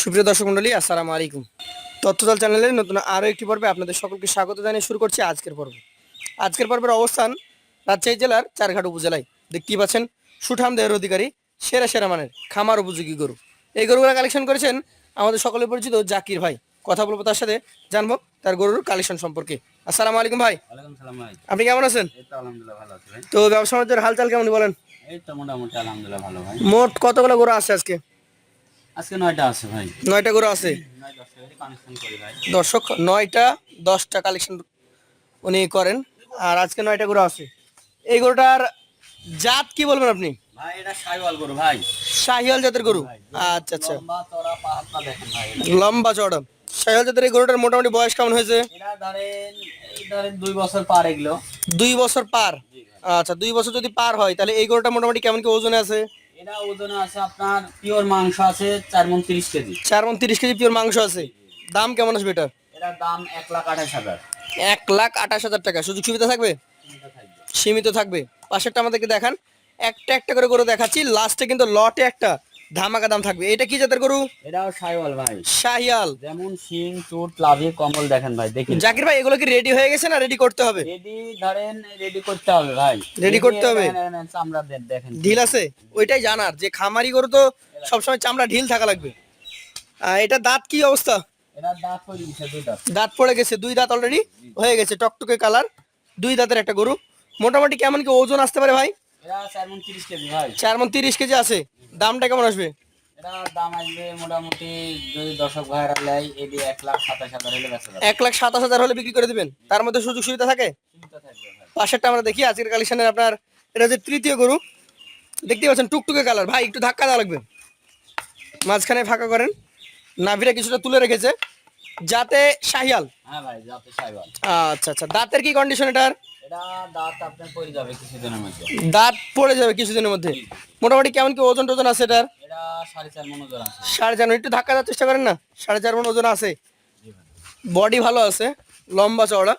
সুপ্রিয় দর্শক মন্ডলী আসসালামু আলাইকুম। তথ্যদল চ্যানেলের নতুন আরও একটি পর্বে আপনাদের সকলকে স্বাগত জানিয়ে শুরু করছি আজকের পর্ব। আজকের পর্বের অবস্থান রাজশাহী জেলার চারঘাট উপজেলায়। দেখতেই পাচ্ছেন সুঠাম দেহের অধিকারী সেরা সেরা মানের খামার উপযোগী গরু। এই গরুগুলো কালেকশন করেছেন আমাদের সকলে পরিচিত জাকির ভাই। কথা বলব তার সাথে জানব তার গরুর কালেকশন সম্পর্কে। আসসালামু আলাইকুম ভাই। আপনি কেমন আছেন? তো ব্যবসা বাণিজ্যের হালচাল কেমন বলেন? মোট কতগুলো গরু আছে আজকে? আজকে নয়টা আছে ভাই। নয়টা আছে? করি ভাই। দর্শক নয়টা দশটা কালেকশন উনি করেন আর আজকে নয়টা গরু আছে। এই গরুটার জাত কি বলবেন আপনি? ভাই এটা গরু ভাই। জাতের গরু? আচ্ছা আচ্ছা। লম্বা চড়া পাতলা দেখেন ভাই। লম্বা চড়া জাতের এই গরুটার মোটামুটি বয়স কেমন হয়েছে? এটা ধরেন ধরেন দুই বছর পার এগুলো। দুই বছর পার? আচ্ছা দুই বছর যদি পার হয় তাহলে এই গরুটা মোটামুটি কেমন কি ওজনে আছে? এটা ওজনে আছে আপনার পিওর মাংস আছে চার মন তিরিশ কেজি। চার মন তিরিশ কেজি পিওর মাংস আছে। দাম কেমন আসবে এটার? এটার দাম এক লাখ আঠাশ হাজার। এক লাখ আঠাশ হাজার টাকা। সুযোগ সুবিধা থাকবে? সীমিত থাকবে। পাশেরটা আমাদেরকে দেখান। একটা একটা করে করে দেখাচ্ছি। লাস্টে কিন্তু লটে একটা ধামাকা দাম থাকবে। এটা কি জাতের গরু? এটাও সাইওয়াল ভাই। শাহিয়াল যেমন শিং চুট লাভি কম্বল দেখেন ভাই দেখি। জাকির ভাই এগুলো কি রেডি হয়ে গেছে না রেডি করতে হবে? রেডি ধরেন রেডি করতে হবে ভাই। Ready করতে হবে? চামড়া দেখেন। ঢিল আছে? ওইটাই জানার যে খামারি গরু তো সবসময় চামড়া ঢিল থাকা লাগবে। এটা দাঁত কি অবস্থা? দাঁত পড়ে গেছে দুই দাঁত। অলরেডি হয়ে গেছে। টকটকে কালার দুই দাঁতের একটা গরু। মোটামুটি কেমন কি ওজন আসতে পারে ভাই? চার মন তিরিশ কেজি আছে। দামটা কেমন আসবে? দাম আসবে মোটামুটি যদি দর্শক ভাইরা নেয় এটি এক লাখ সাতাশ হাজার হলে বেঁচে যাবে। এক লাখ সাতাশ হাজার হলে বিক্রি করে দিবেন। তার মধ্যে সুযোগ সুবিধা থাকে? সীমিত থাকবে ভাই। পাশেরটা আমরা দেখি আজকের কালেকশনের আপনার এটা যে তৃতীয় গরু দেখতে পাচ্ছেন টুকটুকে কালার। ভাই একটু ধাক্কা দেওয়া লাগবে। মাঝখানে ফাঁকা করেন। নাভিরা কিছুটা তুলে রেখেছে। যাতে শাহিয়াল? হ্যাঁ ভাই যাতে সাইবার আচ্ছা আচ্ছা। দাঁতের কি কন্ডিশন এটার? এটা দাঁত পড়ে যাবে কিছুদিনের মধ্যে। মোটামুটি কেমন কি ওজন টোজন আছে এটার? সাড়ে চার। একটু ধাক্কা দেওয়ার চেষ্টা করেন না? সাড়ে চার মন ওজন আছে। বডি ভালো আছে লম্বা চওড়া।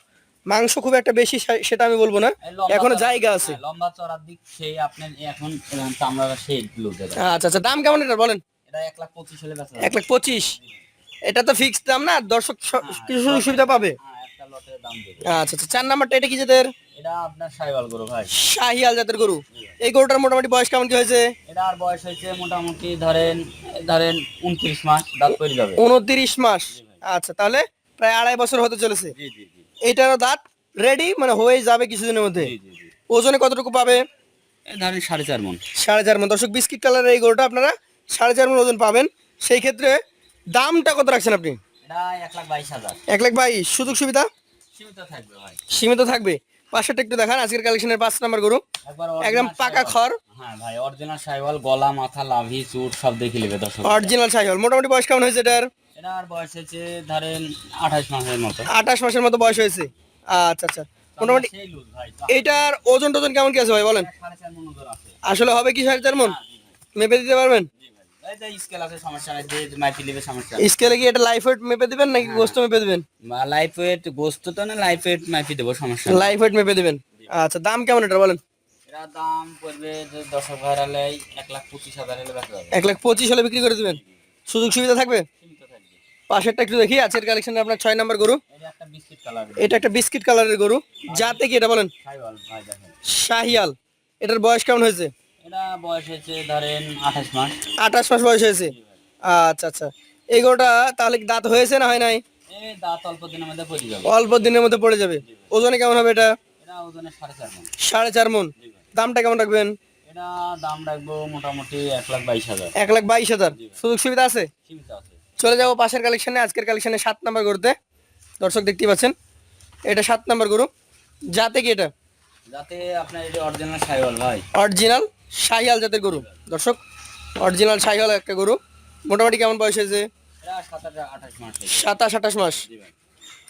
মাংস খুব একটা বেশি সেটা আমি বলব না। এখনও জায়গা আছে। হ্যাঁ, লম্বা চড়ার দিক সেই আপনার এখন চামড়া সেই আচ্ছা আচ্ছা দাম কেমন এটা বলেন? এটা এক লাখ পঁচিশ এক লাখ পঁচিশ। এটা তো ফিক্সড দাম না? দর্শক কিছু সুযোগ সুবিধা পাবে। আচ্ছা আচ্ছা চার নাম্বারটা এটা কি জাতের? এটা আপনার সাইবাল গরু ভাই। শাহিয়াল জাতের গরু। এই গরুটার মোটামুটি বয়স কেমন কি হয়েছে? এটা আর বয়স হয়েছে মোটামুটি ধরেন ধরেন উনত্রিশ মাস দাঁত পড়ে যাবে। উনত্রিশ মাস। আচ্ছা তাহলে প্রায় আড়াই বছর হতে চলেছে। দাঁত রেডি মানে হয়ে যাবে কিছুদিনের মধ্যে। ওজনে কতটুকু পাবে? ধরেন সাড়ে চার মন। সাড়ে চার মন। দর্শক বিস্কিট কালারের এই গরুটা আপনারা সাড়ে চার মন ওজন পাবেন। সেই ক্ষেত্রে দামটা কত রাখছেন আপনি? এক লাখ বাইশ সুযোগ সুবিধা? সীমিত থাকবে একটু দেখান আজকের কালেকশনের পাঁচ নাম্বার গরু। একদম পাকা খড়। হ্যাঁ ভাই অরিজিনাল সাইওয়াল গলা মাথা লাভি চুট সব দেখে নেবে দর্শক। অরিজিনাল মোটামুটি বয়স কেমন হয়েছে এটার? এটা বয়স হয়েছে ধরেন আঠাশ মাসের মতো। আঠাশ মাসের মতো বয়স হয়েছে। আচ্ছা আচ্ছা। মোটামুটি ওজন টোজন কেমন কি আছে ভাই বলেন? আসলে হবে কি সাড়ে চার মন? হ্যাঁ। মেপে দিতে পারবেন? স্কেল আছে সমস্যা নাই যে মাইপি নেবে সমস্যা নাই। স্কেলে কি এটা লাইফ ওয়েট মেপে দিবেন নাকি গোস্ত মেপে দিবেন? লাইফ ওয়েট গোস্ত তো না লাইফ ওয়েট মাইপি দেবো সমস্যা লাইফ ওয়েট মেপে দিবেন? আচ্ছা দাম কেমন এটা বলেন? এরা দাম পড়বে যে দশক ভাইরা এক লাখ পঁচিশ হাজার হলে এক লাখ পঁচিশ হলে বিক্রি করে দিবেন? সুযোগ সুবিধা থাকবে? পাশেরটা একটু দেখি আজকের কালেকশনে আপনার ছয় নাম্বার গরু। এটা একটা বিস্কিট কালারের গরু। যাতে কি এটা বলেন? শাহিয়াল। এটার বয়স কেমন হয়েছে? এটা বয়স হয়েছে ধরেন আঠাশ মাস। বয়স হয়েছে? আচ্ছা আচ্ছা। এই গরুটা তাহলে দাঁত হয়েছে না হয় নাই? এই দাঁত অল্প দিনের মধ্যে পড়ে যাবে। অল্প দিনের মধ্যে পড়ে যাবে। ওজনে কেমন হবে এটা? ওজনে দামটা কেমন রাখবেন? এটা দাম রাখব মোটামুটি এক লাখ বাইশ হাজার। লাখ সুযোগ সুবিধা আছে? সীমিত আছে। চলে যাব পাশের কালেকশনে আজকের কালেকশনে সাত নাম্বার গরুতে। দর্শক দেখতে পাচ্ছেন এটা সাত নাম্বার গরু। যাতে কি এটা? যাতে আপনার এটা অরিজিনাল সাইওয়াল ভাই। অরিজিনাল শাহিয়াল জাতের গরু। দর্শক অরিজিনাল শাহিয়াল একটা গরু। মোটামুটি কেমন বয়স হয়েছে? সাতাশ আঠাশ মাস।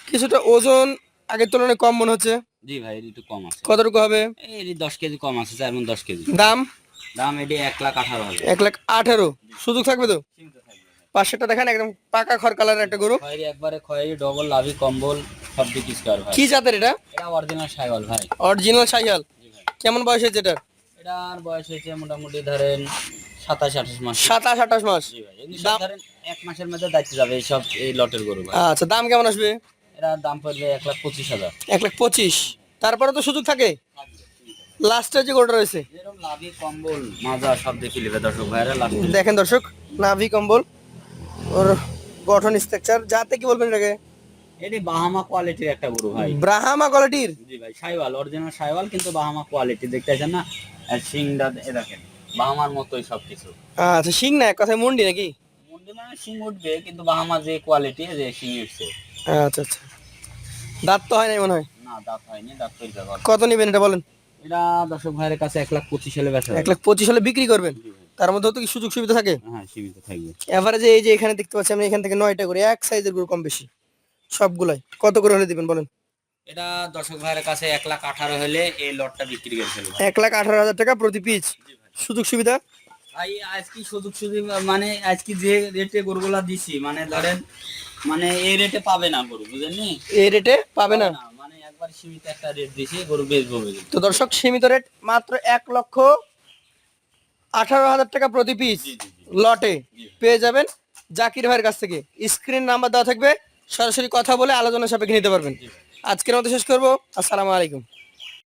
কিছুটা ওজন আগের তুলনায় কম মনে হচ্ছে? জি ভাই একটু কম আছে। কতটুকু হবে? এটি দশ কেজি কম আছে চার মন দশ কেজি। দাম? দাম এটি এক লাখ আঠারো হাজার। এক লাখ আঠেরো। সুযোগ থাকবে তো। পাশেরটা দেখেন একদম পাকা খড় কালারের একটা গরু। খয়েরি একবারে খয়েরি ডবল লাভি কম্বল সব দিক স্কোয়ার ভাই কি জাতের এটা? এটা অরিজিনাল সাইওয়াল ভাই। অরিজিনাল শাহিয়াল কেমন বয়স হয়েছে এটার? এটার বয়স হয়েছে মোটামুটি ধরেন সাতাশ আঠাশ মাস। সাতাশ আঠাশ মাস। জি ভাই এগুলি সব দাম- ধরেন এক মাসের মধ্যে দায়িত্ব যাবে এই সব এই লটের গরু ভাই। আচ্ছা দাম কেমন আসবে? এরা দাম পড়বে এক লাখ পঁচিশ হাজার। এক লাখ পঁচিশ। তারপরে তো সুযোগ থাকে। লাস্টে যে গরুটা রয়েছে? এরকম লাভি কম্বল মাজা সব দেখে নেবে দর্শক ভাইরা লাস্ট দেখেন দর্শক নাভি কম্বল ওর গঠন স্ট্রাকচার যাতে কি বলবেন এটাকে? এটি বাহামা কোয়ালিটির একটা গরু ভাই। ব্রাহামা কোয়ালিটির জি ভাই সাইওয়াল অরিজিনাল সাইওয়াল কিন্তু বাহামা কোয়ালিটি দেখতে পাচ্ছেন না? আর শিংটা এ দেখেন বাহামার মতোই সবকিছু। আচ্ছা শিং না এক কথায় মুন্ডি নাকি? মুন্ডি মানে শিং উঠবে কিন্তু বাহামা যে কোয়ালিটি যে শিং উঠছে। আচ্ছা আচ্ছা। দাঁত তো হয় নাই মনে হয়? না দাঁত হয়নি দাঁত তৈরি কত নেবেন এটা বলেন? এটা দর্শক ভাইয়ের কাছে এক লাখ পঁচিশ হলে বেচা এক লাখ পঁচিশ হলে বিক্রি করবেন? তার মধ্যেও তো কি সুযোগ সুবিধা থাকে? হ্যাঁ সীমিত থাকবে। এভারেজে এই যে এখানে দেখতে পাচ্ছি আমি এখান থেকে নয়টা করে এক সাইজের গরু কম বেশি। সবগুলাই। কত করে হলে দিবেন বলেন? এটা দর্শক ভাইয়ের কাছে এক লাখ আঠারো হলে এই লটটা বিক্রি করে ফেলব। এক লাখ আঠারো হাজার টাকা প্রতি পিস সুযোগ সুবিধা? ভাই আজ কি সুযোগ সুবিধা মানে আজ কি যে রেটে গরুগুলা দিছি মানে ধরেন মানে এই রেটে পাবে না গরু বুঝেননি এই রেটে পাবে না? মানে একবার সীমিত একটা রেট দিছি গরু বেচবো তো দর্শক সীমিত রেট মাত্র এক লক্ষ আঠারো হাজার টাকা প্রতি পিস লটে। পেয়ে যাবেন জাকির ভাইয়ের কাছ থেকে। স্ক্রিন নাম্বার দেওয়া থাকবে। সরাসরি কথা বলে আলোচনা সাপেক্ষে নিতে পারবেন। আজকের মতো শেষ করব। আসসালামু আলাইকুম।